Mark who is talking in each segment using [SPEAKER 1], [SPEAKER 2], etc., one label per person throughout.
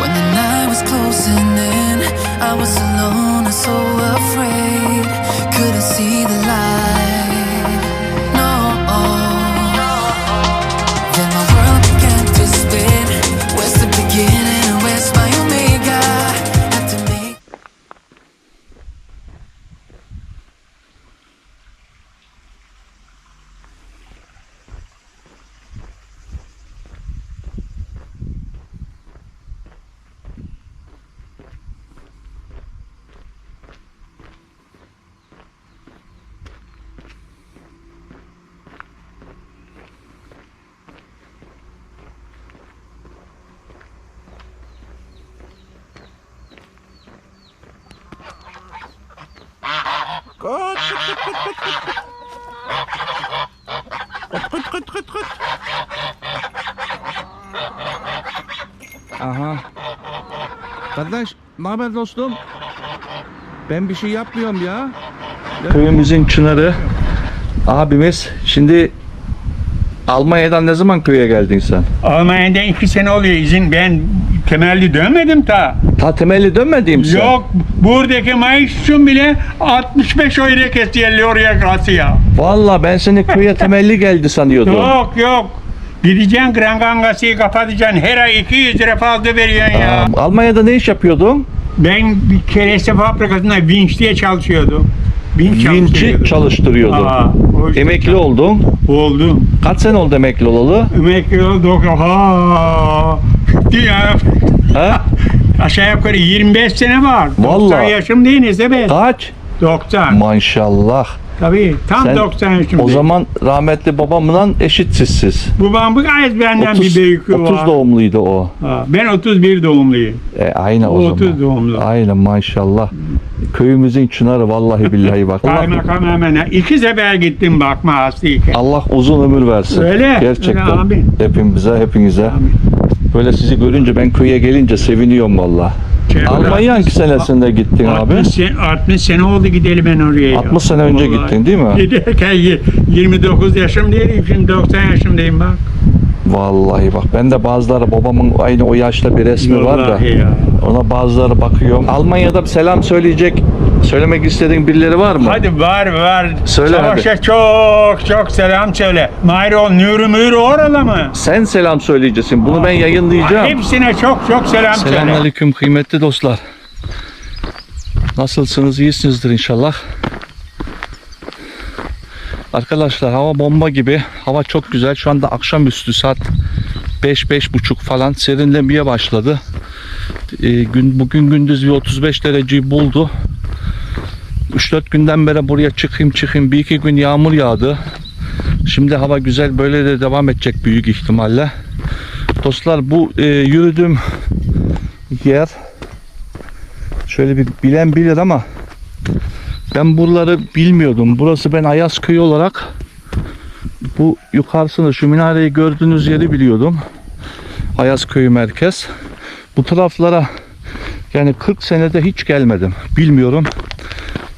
[SPEAKER 1] When the night was closing in, I was alone and so afraid. Couldn't see the light.
[SPEAKER 2] Kıt kıt kıt kıt. Aha. Kardeş, ne haber dostum? Ben bir şey yapmıyorum ya. Köyümüzün çınarı abimiz. Şimdi Almanya'dan ne zaman köye geldin sen?
[SPEAKER 3] Almanya'da iki sene oluyor izin. Ben temelli dönmedim ta.
[SPEAKER 2] Ta temelli dönmedin sen.
[SPEAKER 3] Yok buradaki maaş için bile 65 euro kesiyor oraya kasıya.
[SPEAKER 2] Valla ben seni köye temelli geldi sanıyordum.
[SPEAKER 3] Yok yok. Gideceksin Grangangası'yı kapatacaksın. Her ay 200 lira fazla veriyorsun ya.
[SPEAKER 2] Aa, Almanya'da ne iş yapıyordun?
[SPEAKER 3] Ben bir kereste fabrikasında vinç diye çalışıyordum. Vinç
[SPEAKER 2] çalıştırıyordun.
[SPEAKER 3] Aa, o işte.
[SPEAKER 2] Emekli oldun.
[SPEAKER 3] Oldum.
[SPEAKER 2] Kaç sene oldu emekli olalı?
[SPEAKER 3] Emekli olduk. Ha. Ya.
[SPEAKER 2] Ha?
[SPEAKER 3] Aşağı yukarı 25 sene var. 90
[SPEAKER 2] Vallahi.
[SPEAKER 3] yaşım değil neyse be.
[SPEAKER 2] Kaç?
[SPEAKER 3] 90.
[SPEAKER 2] Maşallah.
[SPEAKER 3] Tabii tam
[SPEAKER 2] Sen
[SPEAKER 3] 90 yaşım.
[SPEAKER 2] O zaman rahmetli babamla eşitsizsiz.
[SPEAKER 3] Babam bu gayet benden
[SPEAKER 2] 30,
[SPEAKER 3] bir büyüklüğü
[SPEAKER 2] 30
[SPEAKER 3] var.
[SPEAKER 2] doğumluydu o.
[SPEAKER 3] Ha, ben 31 doğumluyum.
[SPEAKER 2] E, aynı o,
[SPEAKER 3] O
[SPEAKER 2] zaman.
[SPEAKER 3] 30 doğumlu.
[SPEAKER 2] Aynen maşallah. Köyümüzün çınarı vallahi billahi bak. Allah,
[SPEAKER 3] Kaymakam hemen iki sefer gittim bakma hastayken.
[SPEAKER 2] Allah uzun ömür versin.
[SPEAKER 3] Öyle,
[SPEAKER 2] Gerçekten.
[SPEAKER 3] öyle, amin.
[SPEAKER 2] Hepimize, hepinize.
[SPEAKER 3] Amin.
[SPEAKER 2] Böyle sizi görünce ben köye gelince seviniyorum valla. Almanya hangi senesinde gittin abi?
[SPEAKER 3] 60 sene, 60 sene oldu gidelim ben oraya. ya.
[SPEAKER 2] 60 sene önce
[SPEAKER 3] Vallahi.
[SPEAKER 2] gittin değil mi?
[SPEAKER 3] Giderken y- 29 yaşımdayım şimdi 90 yaşındayım bak.
[SPEAKER 2] Vallahi bak ben de bazıları babamın aynı o yaşta bir resmi var da
[SPEAKER 3] ya.
[SPEAKER 2] ona bazıları bakıyorum. Almanya'da selam söyleyecek, söylemek istediğin birileri var mı?
[SPEAKER 3] Hadi var var.
[SPEAKER 2] Söyle
[SPEAKER 3] Savaş'a çok çok selam söyle. Mayrol Nuri Müri oralı mı?
[SPEAKER 2] Sen selam söyleyeceksin. Bunu ben yayınlayacağım.
[SPEAKER 3] Hepsine çok çok selam söyle.
[SPEAKER 2] Selamünaleyküm kıymetli dostlar. Nasılsınız? İyisinizdir inşallah. Arkadaşlar hava bomba gibi. Hava çok güzel. Şu anda akşamüstü saat 5 buçuk falan serinlemeye başladı. Ee, gün bugün gündüz bir 35 dereceyi buldu. 3-4 günden beri buraya çıkayım çıkayım bir iki gün yağmur yağdı. Şimdi hava güzel böyle de devam edecek büyük ihtimalle. Dostlar bu e, yürüdüğüm yer şöyle bir bilen bilir ama ben buraları bilmiyordum. Burası ben Ayazköy olarak bu yukarısını şu minareyi gördüğünüz yeri biliyordum. Ayazköy merkez. Bu taraflara yani 40 senede hiç gelmedim. Bilmiyorum.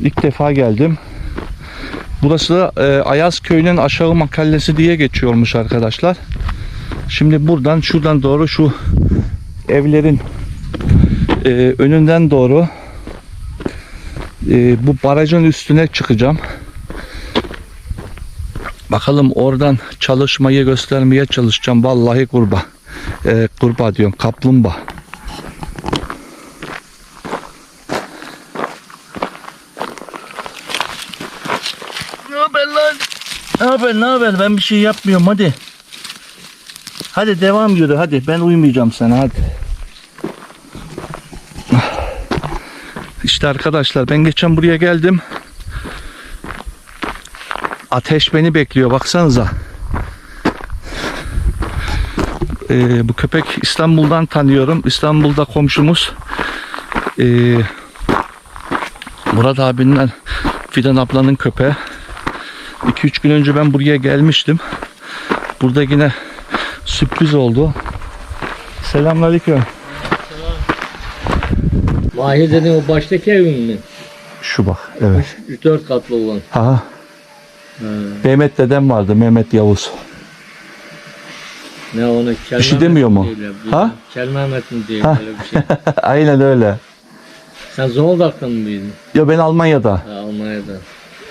[SPEAKER 2] İlk defa geldim. Burası da e, Ayazköy'ün aşağı mahallesi diye geçiyormuş arkadaşlar. Şimdi buradan şuradan doğru şu evlerin e, önünden doğru e, bu barajın üstüne çıkacağım. Bakalım oradan çalışmayı göstermeye çalışacağım. Vallahi kurba. E, kurba diyorum. Kaplumbağa. Ne haber lan? Ne haber ne haber? Ben bir şey yapmıyorum hadi. Hadi devam yürü hadi. Ben uyumayacağım sana hadi. İşte arkadaşlar ben geçen buraya geldim. Ateş beni bekliyor baksanıza. Ee, bu köpek İstanbul'dan tanıyorum. İstanbul'da komşumuz. Ee, Murat abinin Fidan ablanın köpeği. 2-3 gün önce ben buraya gelmiştim. Burada yine sürpriz oldu. Selamünaleyküm.
[SPEAKER 4] Mahide'nin o baştaki evin mi?
[SPEAKER 2] Şu bak. Evet.
[SPEAKER 4] 3-4 katlı olan.
[SPEAKER 2] Aha. Mehmet dedem vardı. Mehmet Yavuz.
[SPEAKER 4] Ne ona Kel
[SPEAKER 2] Bir şey demiyor
[SPEAKER 4] mi
[SPEAKER 2] mu?
[SPEAKER 4] diyorlar,
[SPEAKER 2] Ha?
[SPEAKER 4] Kel Mehmet mi diyor
[SPEAKER 2] Ha.
[SPEAKER 4] öyle bir şey.
[SPEAKER 2] Aynen öyle.
[SPEAKER 4] Sen Zonguldak'ta mı büyüdün?
[SPEAKER 2] Ya ben Almanya'da.
[SPEAKER 4] Ha, Almanya'da.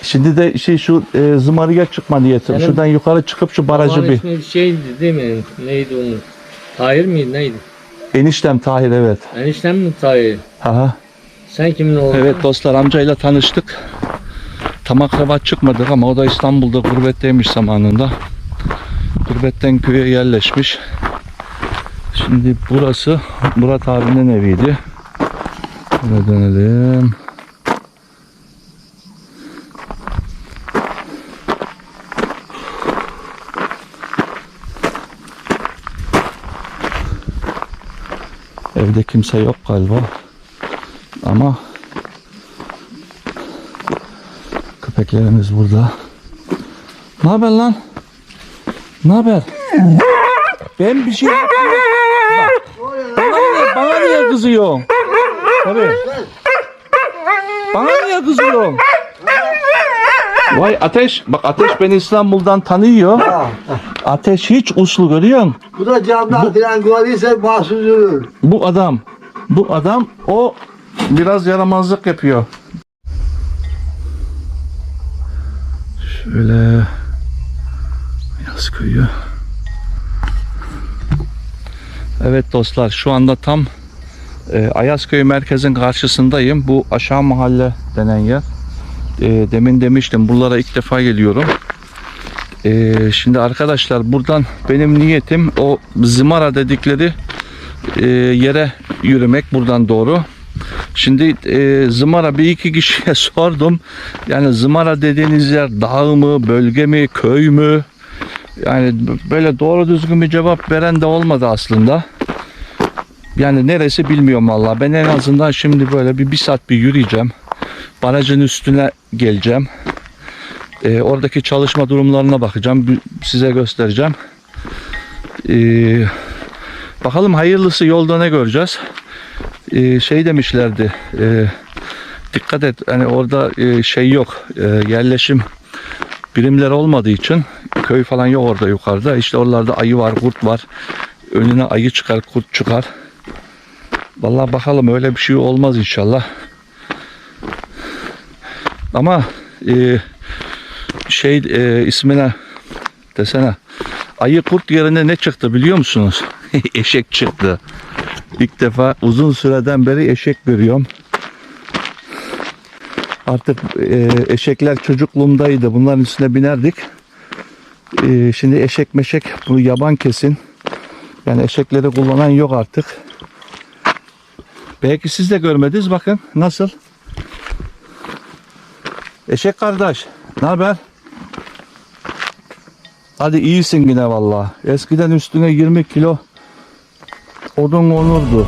[SPEAKER 2] Şimdi de şey şu e, zımarıya çıkma niyetim.
[SPEAKER 4] Senin-
[SPEAKER 2] Şuradan yukarı çıkıp şu barajı bir.
[SPEAKER 4] bir şeydi değil mi? Neydi onun? Tahir miydi neydi?
[SPEAKER 2] Eniştem Tahir evet.
[SPEAKER 4] Enişten mi Tahir?
[SPEAKER 2] Aha.
[SPEAKER 4] Sen kimin oğlu?
[SPEAKER 2] Evet dostlar amcayla tanıştık. Tam akraba çıkmadık ama o da İstanbul'da gurbetteymiş zamanında. Gurbetten köye yerleşmiş. Şimdi burası Murat abinin eviydi. Şöyle dönelim. Evde kimse yok galiba. Ama köpeklerimiz burada. Ne haber lan? Ne haber? Ben bir şey yapmıyorum. Bak, Bana niye, bana niye kızıyorsun? Tabii. Bana niye kızıyorsun? Vay Ateş, bak Ateş beni İstanbul'dan tanıyor. Ateş hiç uslu görüyor musun?
[SPEAKER 5] Bu da camdan filan gördüyse mahsus olur.
[SPEAKER 2] Bu adam, bu adam o biraz yaramazlık yapıyor. Şöyle Yaz köyü. Evet dostlar şu anda tam e, Ayazköy merkezin karşısındayım. Bu aşağı mahalle denen yer. E, demin demiştim buralara ilk defa geliyorum. E, şimdi arkadaşlar buradan benim niyetim o zımara dedikleri e, yere yürümek buradan doğru. Şimdi e, Zımara bir iki kişiye sordum. Yani Zımara dediğiniz yer dağ mı, bölge mi, köy mü? Yani böyle doğru düzgün bir cevap veren de olmadı aslında. Yani neresi bilmiyorum valla. Ben en azından şimdi böyle bir, bir saat bir yürüyeceğim. Barajın üstüne geleceğim. E, oradaki çalışma durumlarına bakacağım. Size göstereceğim. Eee Bakalım hayırlısı yolda ne göreceğiz. Ee, şey demişlerdi. e, dikkat et hani orada e, şey yok. e, yerleşim birimleri olmadığı için köy falan yok orada yukarıda. İşte oralarda ayı var, kurt var. Önüne ayı çıkar, kurt çıkar. Vallahi bakalım öyle bir şey olmaz inşallah. Ama e, şey e, ismine desene ayı kurt yerine ne çıktı biliyor musunuz? eşek çıktı. İlk defa uzun süreden beri eşek görüyorum. Artık e, eşekler çocukluğumdaydı. Bunların üstüne binerdik. E, şimdi eşek meşek bunu yaban kesin. Yani eşekleri kullanan yok artık. Belki siz de görmediniz. Bakın nasıl. Eşek kardeş. Ne haber? Hadi iyisin yine valla. Eskiden üstüne 20 kilo odun konurdu.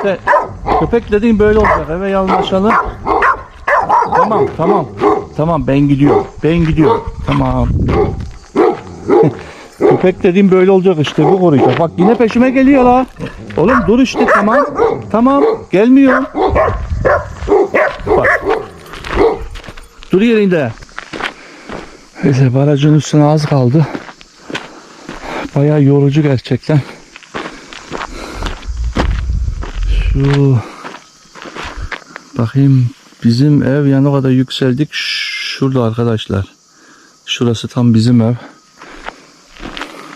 [SPEAKER 2] İşte köpek dediğin böyle olacak. Eve yalnızlaşalım. Tamam tamam. Tamam ben gidiyorum. Ben gidiyorum. Tamam. köpek dediğim böyle olacak işte bu koruyacak. Bak yine peşime geliyor la. Oğlum dur işte tamam. Tamam gelmiyor. Bak. Dur yerinde. Neyse barajın üstüne az kaldı. Bayağı yorucu gerçekten. Şu bakayım bizim ev yani o kadar yükseldik şurada arkadaşlar. Şurası tam bizim ev.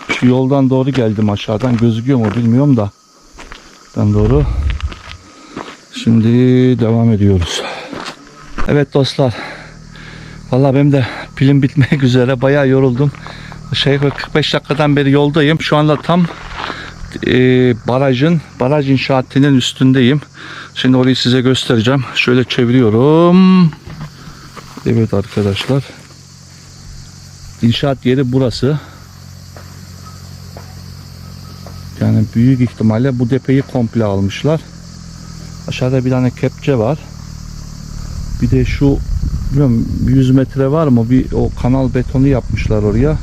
[SPEAKER 2] Şu yoldan doğru geldim aşağıdan gözüküyor mu bilmiyorum da. Ben doğru. Şimdi devam ediyoruz. Evet dostlar. Vallahi benim de pilim bitmek üzere. Bayağı yoruldum. Şey 45 dakikadan beri yoldayım. Şu anda tam e, barajın baraj inşaatının üstündeyim. Şimdi orayı size göstereceğim. Şöyle çeviriyorum. Evet arkadaşlar. İnşaat yeri burası. Yani büyük ihtimalle bu depeyi komple almışlar. Aşağıda bir tane kepçe var. Bir de şu bilmiyorum 100 metre var mı? Bir o kanal betonu yapmışlar oraya.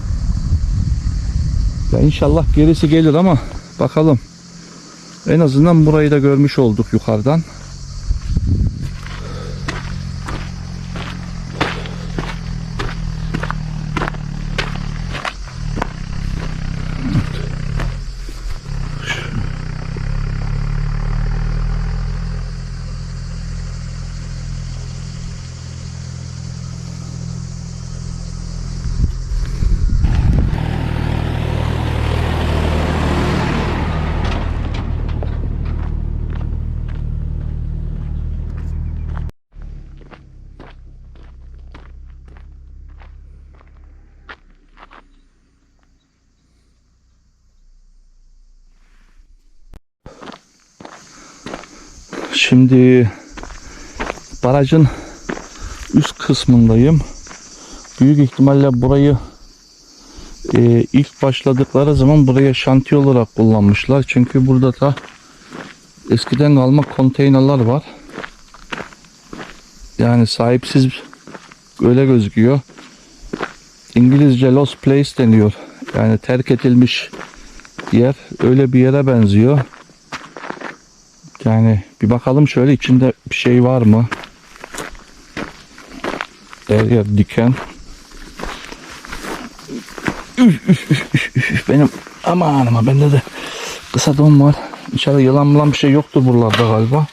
[SPEAKER 2] Ya inşallah gerisi gelir ama bakalım. En azından burayı da görmüş olduk yukarıdan. Şimdi barajın üst kısmındayım. Büyük ihtimalle burayı e, ilk başladıkları zaman buraya şantiye olarak kullanmışlar. Çünkü burada da eskiden kalma konteynerler var. Yani sahipsiz öyle gözüküyor. İngilizce lost place deniyor. Yani terk edilmiş yer. Öyle bir yere benziyor. Yani bir bakalım şöyle içinde bir şey var mı? Her yer diken. Üf, üf, üf, üf. Benim aman ama bende de kısa don var. İnşallah yılan mılan bir şey yoktur buralarda galiba.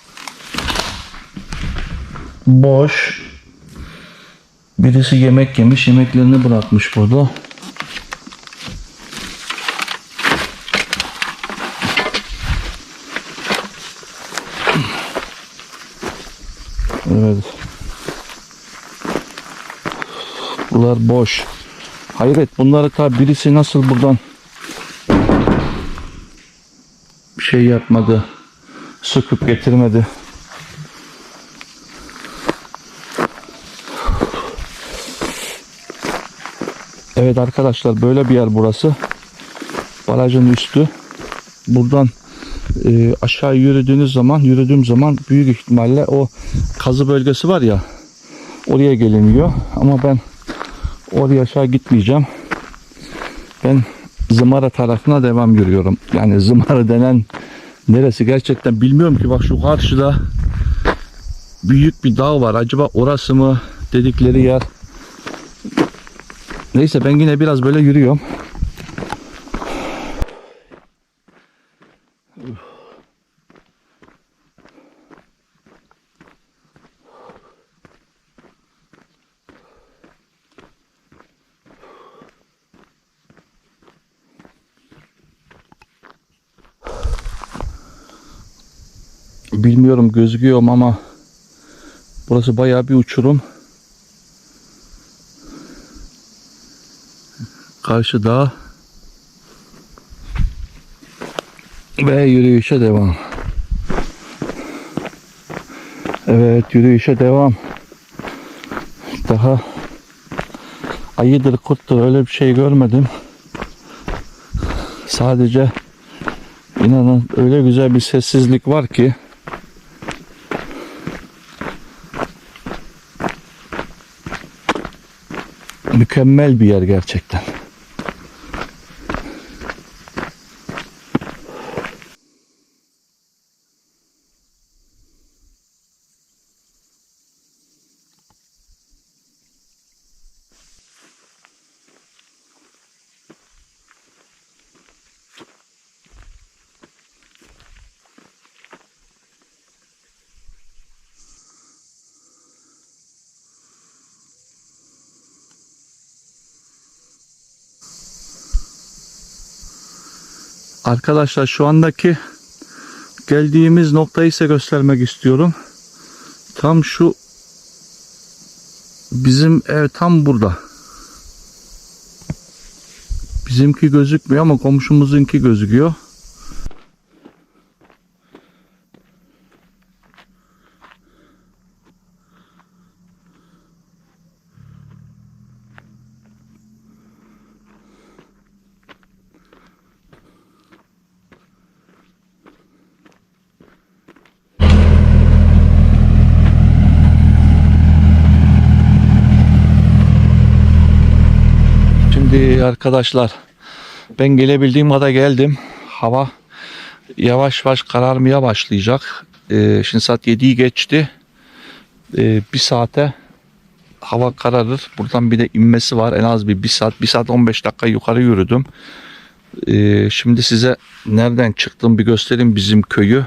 [SPEAKER 2] Boş. Birisi yemek yemiş. Yemeklerini bırakmış burada. Evet. Bunlar boş. Hayret bunları ta birisi nasıl buradan bir şey yapmadı. Söküp getirmedi. Evet arkadaşlar böyle bir yer burası. Barajın üstü. Buradan e, aşağı yürüdüğünüz zaman yürüdüğüm zaman büyük ihtimalle o kazı bölgesi var ya oraya geliniyor. Ama ben oraya aşağı gitmeyeceğim. Ben Zımara tarafına devam yürüyorum. Yani Zımara denen neresi gerçekten bilmiyorum ki. Bak şu karşıda büyük bir dağ var. Acaba orası mı dedikleri yer? Neyse ben yine biraz böyle yürüyorum Bilmiyorum gözüküyor mu ama burası bayağı bir uçurum. Karşı dağ ve yürüyüşe devam. Evet yürüyüşe devam. Daha ayıdır kurttur öyle bir şey görmedim. Sadece inanın öyle güzel bir sessizlik var ki mükemmel bir yer gerçekten. Arkadaşlar şu andaki geldiğimiz noktayı ise göstermek istiyorum. Tam şu bizim ev tam burada. Bizimki gözükmüyor ama komşumuzunki gözüküyor. Şimdi arkadaşlar ben gelebildiğim kadar geldim. Hava yavaş yavaş kararmaya başlayacak. Ee, şimdi saat 7'yi geçti. Ee, bir saate hava kararır. Buradan bir de inmesi var. En az bir, bir saat, bir saat 15 dakika yukarı yürüdüm. Ee, şimdi size nereden çıktım bir göstereyim bizim köyü.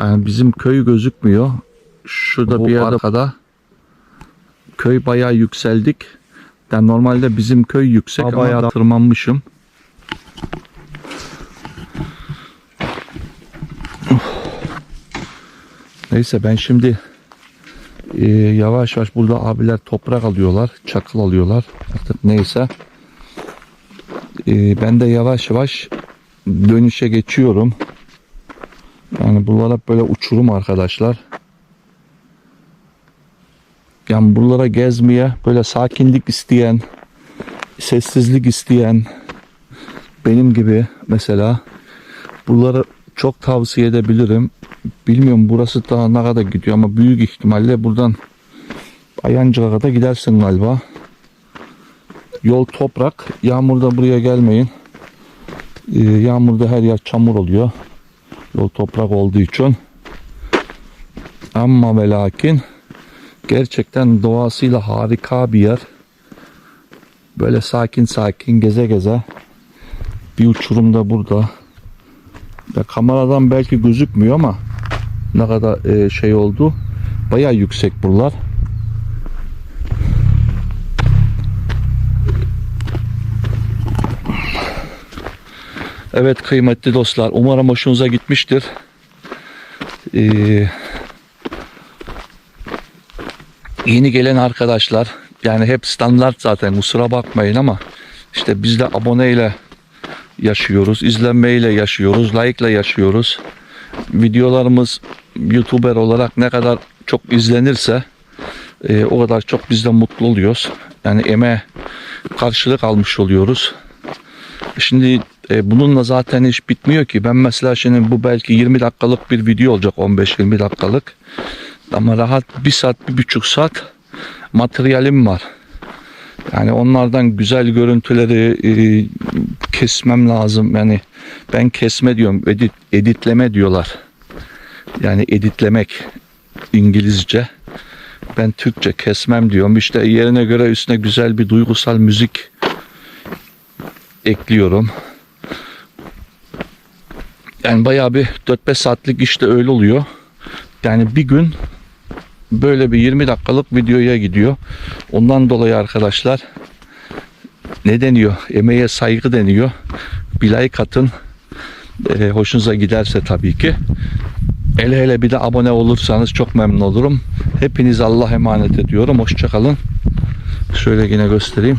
[SPEAKER 2] Yani bizim köy gözükmüyor. Şurada bir yerde arkada. Köy bayağı yükseldik. Yani normalde bizim köy yüksek ama bayağı tırmanmışım. Neyse ben şimdi e, yavaş yavaş burada abiler toprak alıyorlar, çakıl alıyorlar. Artık neyse. E, ben de yavaş yavaş dönüşe geçiyorum. Yani buralar hep böyle uçurum arkadaşlar. Yani buralara gezmeye böyle sakinlik isteyen, sessizlik isteyen benim gibi mesela buraları çok tavsiye edebilirim. Bilmiyorum burası daha ne kadar gidiyor ama büyük ihtimalle buradan Ayancık'a kadar gidersin galiba. Yol toprak. Yağmurda buraya gelmeyin. Ee, yağmurda her yer çamur oluyor. Yol toprak olduğu için. Ama ve lakin Gerçekten doğasıyla harika bir yer. Böyle sakin sakin geze geze bir uçurum da burada. Ya kameradan belki gözükmüyor ama ne kadar e, şey oldu. Baya yüksek buralar. Evet kıymetli dostlar umarım hoşunuza gitmiştir. Ee, yeni gelen arkadaşlar yani hep standart zaten kusura bakmayın ama işte biz de aboneyle yaşıyoruz, izlenmeyle yaşıyoruz, like ile yaşıyoruz. Videolarımız YouTuber olarak ne kadar çok izlenirse e, o kadar çok biz de mutlu oluyoruz. Yani emeğe karşılık almış oluyoruz. Şimdi e, bununla zaten iş bitmiyor ki. Ben mesela şimdi bu belki 20 dakikalık bir video olacak 15-20 dakikalık. Ama rahat bir saat, bir buçuk saat materyalim var. Yani onlardan güzel görüntüleri e, kesmem lazım. Yani ben kesme diyorum, edit, editleme diyorlar. Yani editlemek İngilizce. Ben Türkçe kesmem diyorum. İşte yerine göre üstüne güzel bir duygusal müzik ekliyorum. Yani bayağı bir 4-5 saatlik işte öyle oluyor. Yani bir gün böyle bir 20 dakikalık videoya gidiyor. Ondan dolayı arkadaşlar ne deniyor? Emeğe saygı deniyor. Bir like atın. Ee, hoşunuza giderse tabii ki. Hele hele bir de abone olursanız çok memnun olurum. Hepiniz Allah emanet ediyorum. Hoşçakalın. Şöyle yine göstereyim.